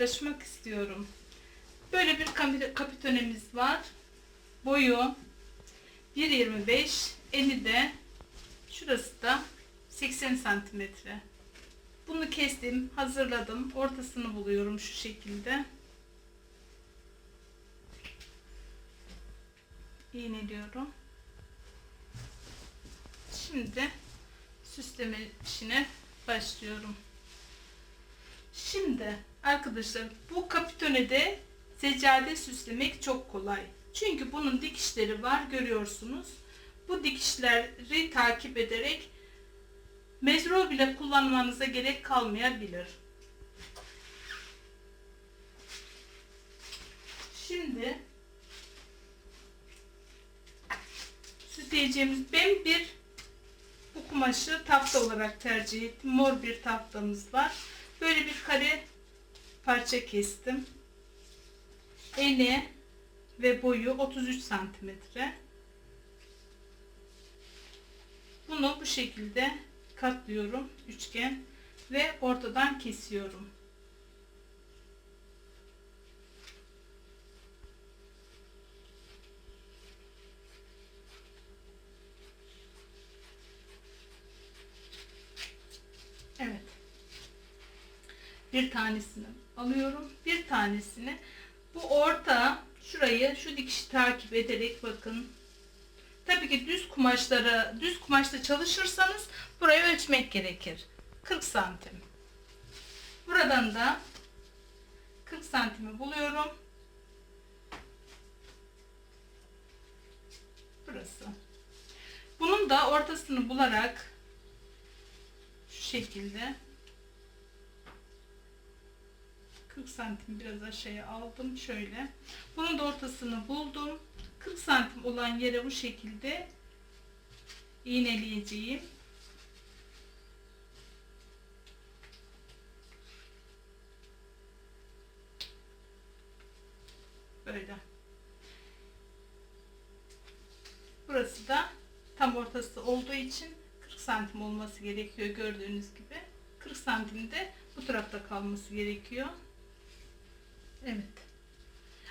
paylaşmak istiyorum. Böyle bir kapi- kapitonemiz var. Boyu 1.25, eni de şurası da 80 santimetre. Bunu kestim, hazırladım. Ortasını buluyorum şu şekilde. İğneliyorum. Şimdi süsleme işine başlıyorum. Şimdi arkadaşlar bu kapitonede seccade süslemek çok kolay. Çünkü bunun dikişleri var görüyorsunuz. Bu dikişleri takip ederek mezro bile kullanmanıza gerek kalmayabilir. Şimdi süsleyeceğimiz ben bir bu kumaşı tafta olarak tercih ettim. Mor bir taftamız var. Böyle bir kare parça kestim. Eni ve boyu 33 santimetre. Bunu bu şekilde katlıyorum üçgen ve ortadan kesiyorum. Evet. Bir tanesini alıyorum. Bir tanesini bu orta şurayı şu dikişi takip ederek bakın. Tabii ki düz kumaşlara düz kumaşta çalışırsanız burayı ölçmek gerekir. 40 santim. Buradan da 40 santimi buluyorum. Burası. Bunun da ortasını bularak şu şekilde 40 santim biraz aşağıya aldım şöyle. Bunun da ortasını buldum. 40 santim olan yere bu şekilde iğneleyeceğim. Böyle. Burası da tam ortası olduğu için 40 santim olması gerekiyor gördüğünüz gibi. 40 santim de bu tarafta kalması gerekiyor. Evet.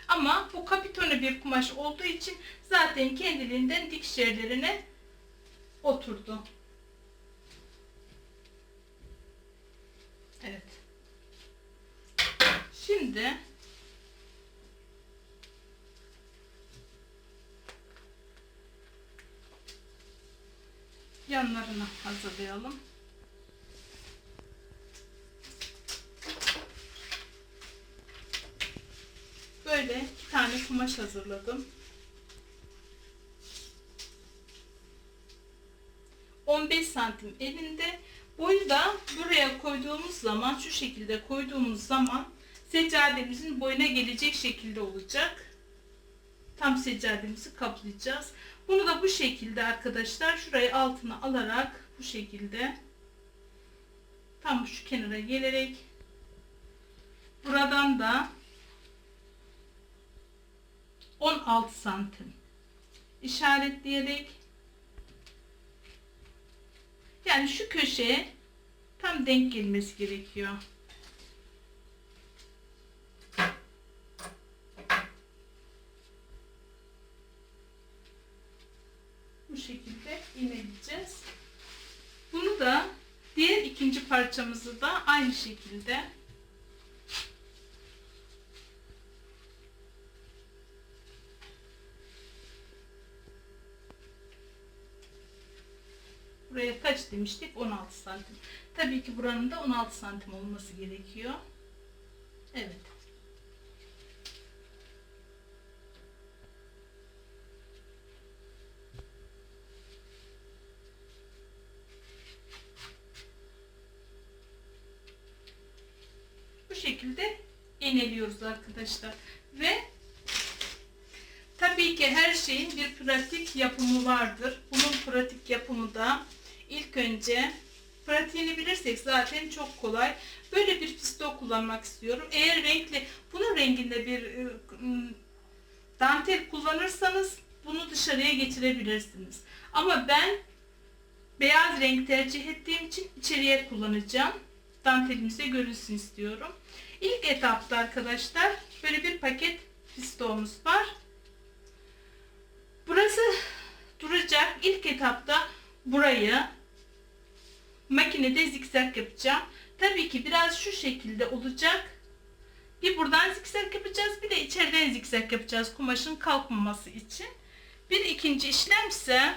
Ama bu kapitone bir kumaş olduğu için zaten kendiliğinden dikiş yerlerine oturdu. Evet. Şimdi yanlarını hazırlayalım. Böyle iki kumaş hazırladım. 15 santim elinde. Boyu da buraya koyduğumuz zaman şu şekilde koyduğumuz zaman seccademizin boyuna gelecek şekilde olacak. Tam seccademizi kaplayacağız. Bunu da bu şekilde arkadaşlar şurayı altına alarak bu şekilde tam şu kenara gelerek buradan da 16 santim işaretleyerek yani şu köşeye tam denk gelmesi gerekiyor. Bu şekilde iğneleyeceğiz. Bunu da diğer ikinci parçamızı da aynı şekilde Buraya demiştik? 16 santim. Tabii ki buranın da 16 santim olması gerekiyor. Evet. Bu şekilde iğneliyoruz arkadaşlar. Ve Tabii ki her şeyin bir pratik yapımı vardır. Bunun pratik yapımı da ilk önce pratiğini bilirsek zaten çok kolay. Böyle bir pisto kullanmak istiyorum. Eğer renkli, bunun renginde bir e, m, dantel kullanırsanız bunu dışarıya getirebilirsiniz. Ama ben beyaz renk tercih ettiğim için içeriye kullanacağım. Dantelimize görünsün istiyorum. İlk etapta arkadaşlar böyle bir paket fistoğumuz var. Burası duracak. İlk etapta burayı makinede zikzak yapacağım. Tabii ki biraz şu şekilde olacak. Bir buradan zikzak yapacağız. Bir de içeriden zikzak yapacağız. Kumaşın kalkmaması için. Bir ikinci işlemse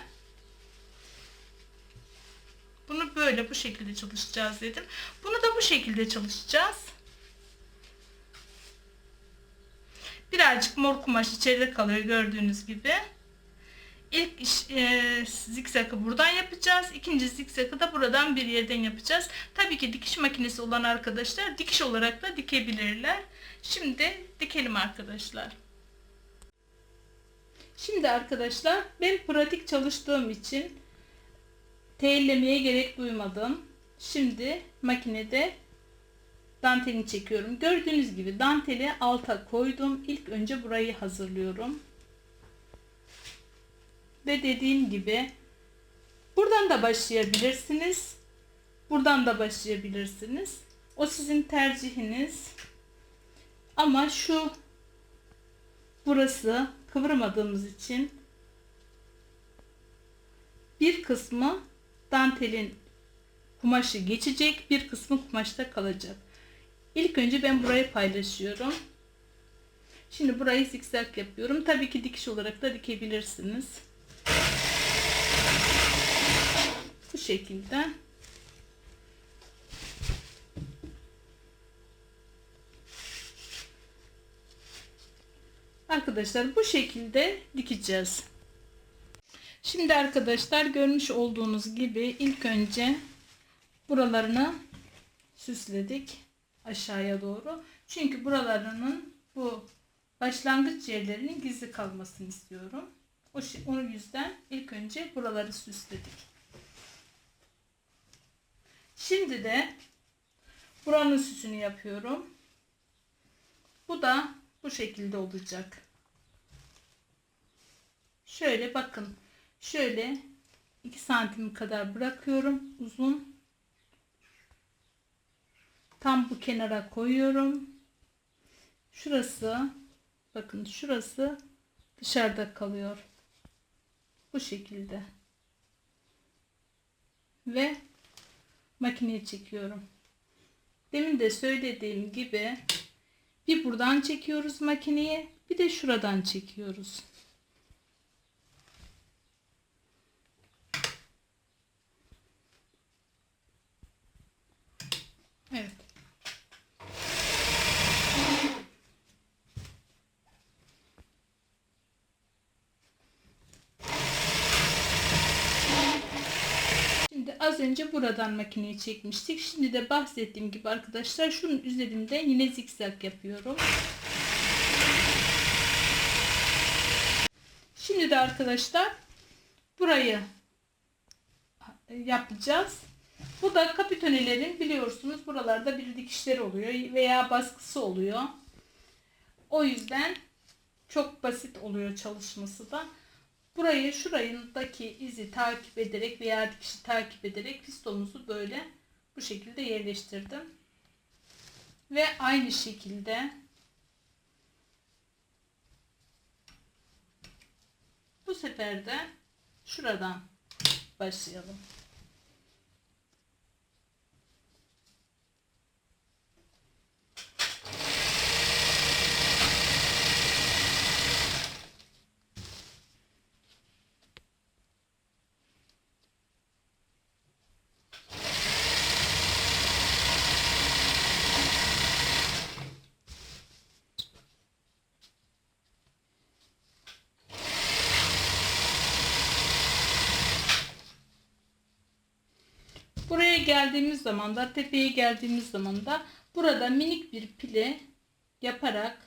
bunu böyle bu şekilde çalışacağız dedim. Bunu da bu şekilde çalışacağız. Birazcık mor kumaş içeride kalıyor gördüğünüz gibi. İlk iş, e, zikzakı buradan yapacağız. İkinci zikzakı da buradan bir yerden yapacağız. Tabii ki dikiş makinesi olan arkadaşlar dikiş olarak da dikebilirler. Şimdi dikelim arkadaşlar. Şimdi arkadaşlar ben pratik çalıştığım için teyellemeye gerek duymadım. Şimdi makinede dantelini çekiyorum. Gördüğünüz gibi danteli alta koydum. İlk önce burayı hazırlıyorum. Ve dediğim gibi buradan da başlayabilirsiniz. Buradan da başlayabilirsiniz. O sizin tercihiniz. Ama şu burası kıvırmadığımız için bir kısmı dantelin kumaşı geçecek, bir kısmı kumaşta kalacak. İlk önce ben burayı paylaşıyorum. Şimdi burayı zikzak yapıyorum. Tabii ki dikiş olarak da dikebilirsiniz. Bu şekilde. Arkadaşlar bu şekilde dikeceğiz. Şimdi arkadaşlar görmüş olduğunuz gibi ilk önce buralarını süsledik aşağıya doğru. Çünkü buralarının bu başlangıç yerlerinin gizli kalmasını istiyorum. O, yüzden ilk önce buraları süsledik. Şimdi de buranın süsünü yapıyorum. Bu da bu şekilde olacak. Şöyle bakın. Şöyle 2 santim kadar bırakıyorum uzun. Tam bu kenara koyuyorum. Şurası bakın şurası dışarıda kalıyor. Bu şekilde. Ve makineye çekiyorum. Demin de söylediğim gibi bir buradan çekiyoruz makineye bir de şuradan çekiyoruz. Evet. Şimdi az önce buradan makineyi çekmiştik. Şimdi de bahsettiğim gibi arkadaşlar şunun üzerinde yine zikzak yapıyorum. Şimdi de arkadaşlar burayı yapacağız. Bu da kapitonelerin biliyorsunuz buralarda bir dikişleri oluyor veya baskısı oluyor. O yüzden çok basit oluyor çalışması da. Burayı şurayındaki izi takip ederek veya dikişi takip ederek pistonumuzu böyle bu şekilde yerleştirdim. Ve aynı şekilde bu sefer de şuradan başlayalım. Buraya geldiğimiz zaman da tepeye geldiğimiz zaman da burada minik bir pile yaparak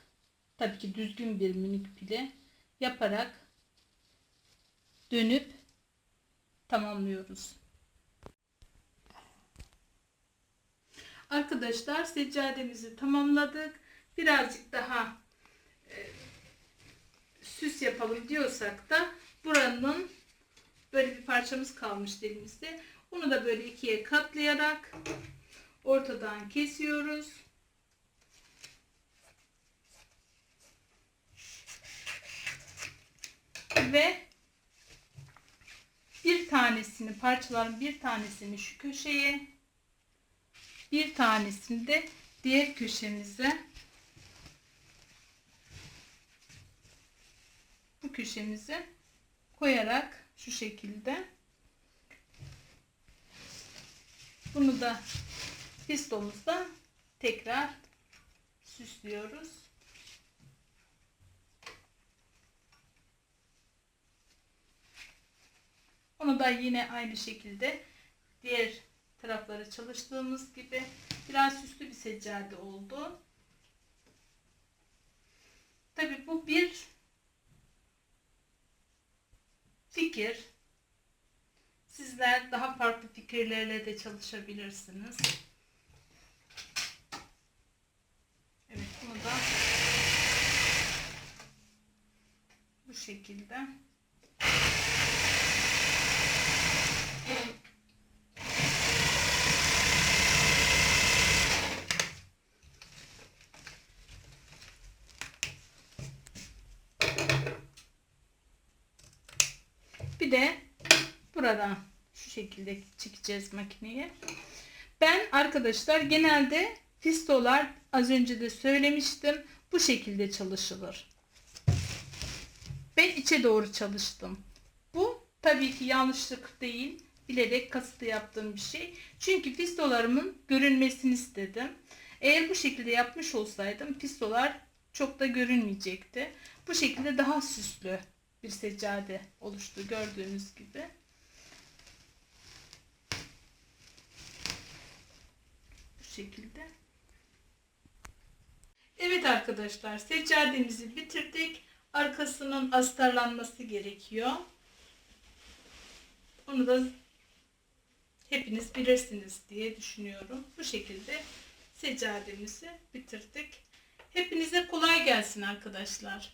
tabii ki düzgün bir minik pile yaparak dönüp tamamlıyoruz. Arkadaşlar seccademizi tamamladık. Birazcık daha e, süs yapalım diyorsak da buranın böyle bir parçamız kalmış elimizde. Bunu da böyle ikiye katlayarak ortadan kesiyoruz. Ve bir tanesini parçaların bir tanesini şu köşeye bir tanesini de diğer köşemize bu köşemize koyarak şu şekilde bunu da pistomuzda tekrar süslüyoruz. Onu da yine aynı şekilde diğer tarafları çalıştığımız gibi biraz süslü bir seccade oldu. Tabi bu bir fikir. Sizler daha farklı fikirlerle de çalışabilirsiniz. Evet bunu da bu şekilde Bir de buradan şu şekilde çekeceğiz makineyi. Ben arkadaşlar genelde fistolar az önce de söylemiştim. Bu şekilde çalışılır. Ben içe doğru çalıştım. Bu tabii ki yanlışlık değil. Bilerek kasıtlı yaptığım bir şey. Çünkü fistolarımın görünmesini istedim. Eğer bu şekilde yapmış olsaydım fistolar çok da görünmeyecekti. Bu şekilde daha süslü bir seccade oluştu gördüğünüz gibi. Şekilde. Evet arkadaşlar seccademizi bitirdik. Arkasının astarlanması gerekiyor. Onu da hepiniz bilirsiniz diye düşünüyorum. Bu şekilde seccademizi bitirdik. Hepinize kolay gelsin arkadaşlar.